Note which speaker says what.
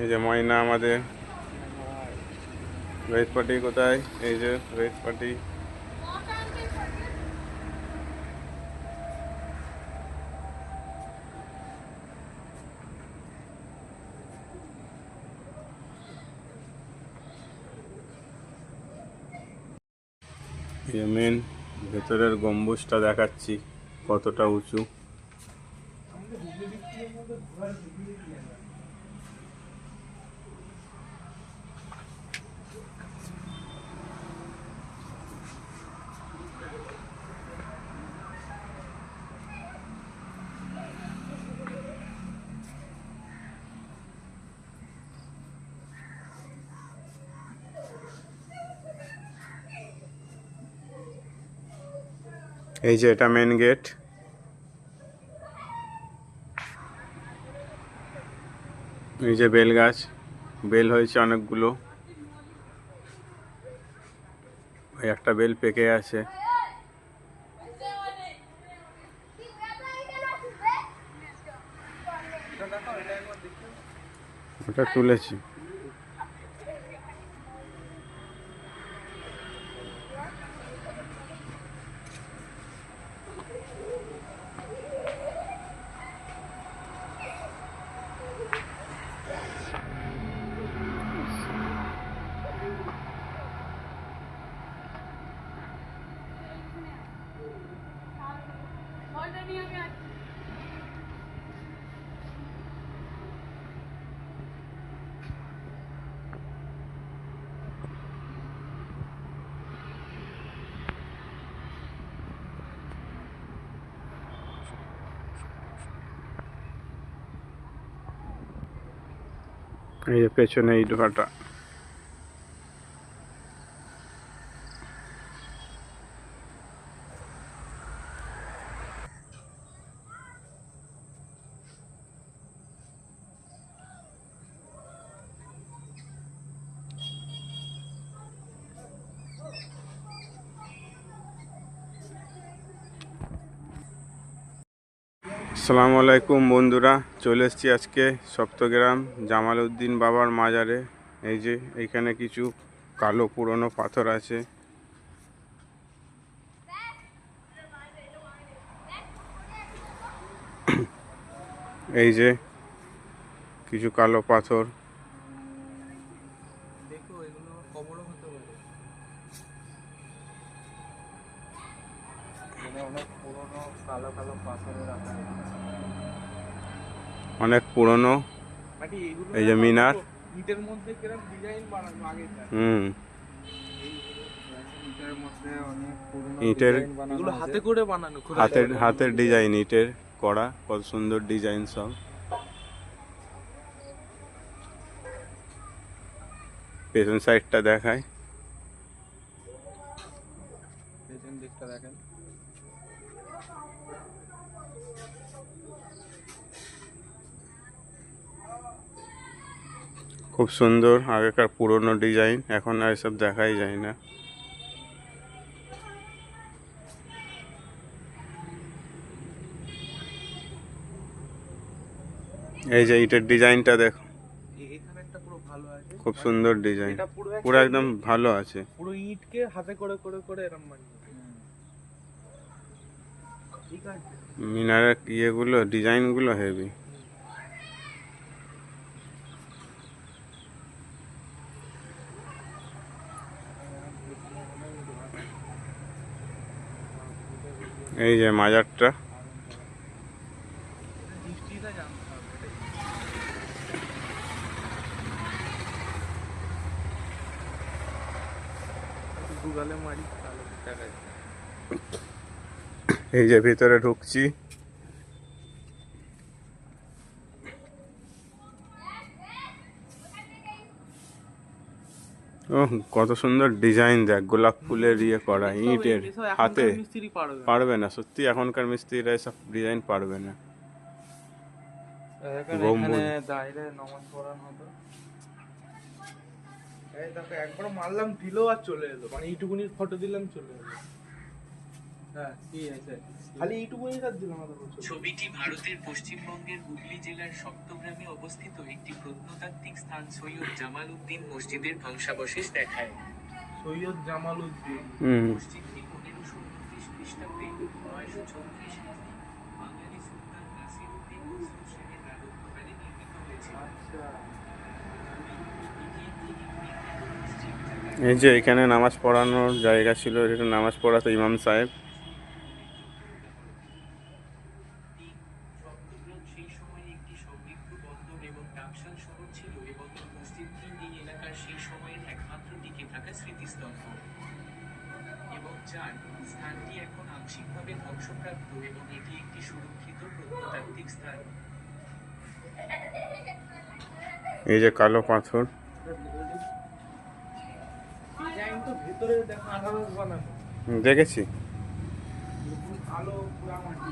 Speaker 1: এই যে ময়না আমাদের। রোহিত পার্টি কোথায়? এই যে রোহিত পার্টি। মেন ভেতরের গম্বুজটা দেখাচ্ছি, কতটা উঁচু। এই যে এটা মেন গেট এই যে বেল গাছ, বেল হয়েছে অনেকগুলো। ওই একটা বেল পেকে আছে। ওটা তুলেছি। এই যে পেছনে এই আসসালামু আলাইকুম বন্ধুরা, চলে এসেছি আজকে সপ্তগ্রাম জামাল উদ্দিন বাবার মাজারে। এই যে এখানে কিছু কালো পুরনো পাথর আছে। এই যে কিছু কালো পাথর।
Speaker 2: অনেক পুরোনো কালো কালো পাথরে রাখা
Speaker 1: অনেক পুরনো। এই যে মিনার।
Speaker 2: দেখো, ইটের মধ্যে কীরকম ডিজাইন বানানো আগে
Speaker 1: হুম।
Speaker 2: ইটের মধ্যে অনেক পুরোনো
Speaker 1: ইটের-
Speaker 2: ডিজাইন বানানো এগুলো হাতে করে বানানো
Speaker 1: হাতের হাতের ডিজাইন ইটের করা কত সুন্দর ডিজাইন সব। পেছন সাইডটা দেখায়
Speaker 2: পেছন দিকটা দেখেন।
Speaker 1: খুব সুন্দর আগেকার পুরনো ডিজাইন এখন আর এসব দেখাই যায় না। এই যে ইটের ডিজাইনটা দেখো। খুব সুন্দর ডিজাইন।
Speaker 2: পুরো
Speaker 1: একদম ভালো আছে।
Speaker 2: পুরো ইটকে হাতে করে করে করে এরকম
Speaker 1: মিনারের ইয়েগুলো ডিজাইনগুলো হেভি এই যে মাজারটা। এই যে ভিতরে ঢুকছি। কত সুন্দর ডিজাইন দেখ গোলাপ ফুলের ইয়ে করা ইটের হাতে।
Speaker 2: পারবে না।
Speaker 1: সত্যি এখনকার মিস্ত্রিরা এসব ডিজাইন পারবে না।
Speaker 2: একবার মারলাম দিলো আর চলে এলো। মানে এইটুকুনি ফটো দিলাম চলে এলো।
Speaker 3: ছবিটি ভারতের পশ্চিমবঙ্গের হুগলি জেলার সপ্তগ্রামে অবস্থিত একটি প্রত্নতাত্ত্বিক স্থান সৈয়দ জামাল উদ্দিন মসজিদের ধ্বংসাবশেষ দেখায়।
Speaker 2: সৈয়দ জামাল উদ্দিন।
Speaker 3: মসজিদটি পনেরোশো উনত্রিশ খ্রিস্টাব্দে নয়শো চৌত্রিশ বাঙালি সুলতান নাসির উদ্দিন শাহের রাজত্বকালে নির্মিত হয়েছিল।
Speaker 2: আচ্ছা।
Speaker 1: এই যে এখানে নামাজ পড়ানোর জায়গা ছিল এটা নামাজ পড়াতো ইমাম সাহেব।
Speaker 3: সেই সময়ের একমাত্র টিকে থাকা স্মৃতিস্তম্ভ। এবং চার স্থানটি এখন আংশিকভাবে ধ্বংসপ্রাপ্ত এবং এটি একটি সুরক্ষিত প্রত্নতাত্ত্বিক স্থান।
Speaker 1: এই যে কালো পাথর।
Speaker 2: দেখেছি। আলো পুরা
Speaker 1: মাটি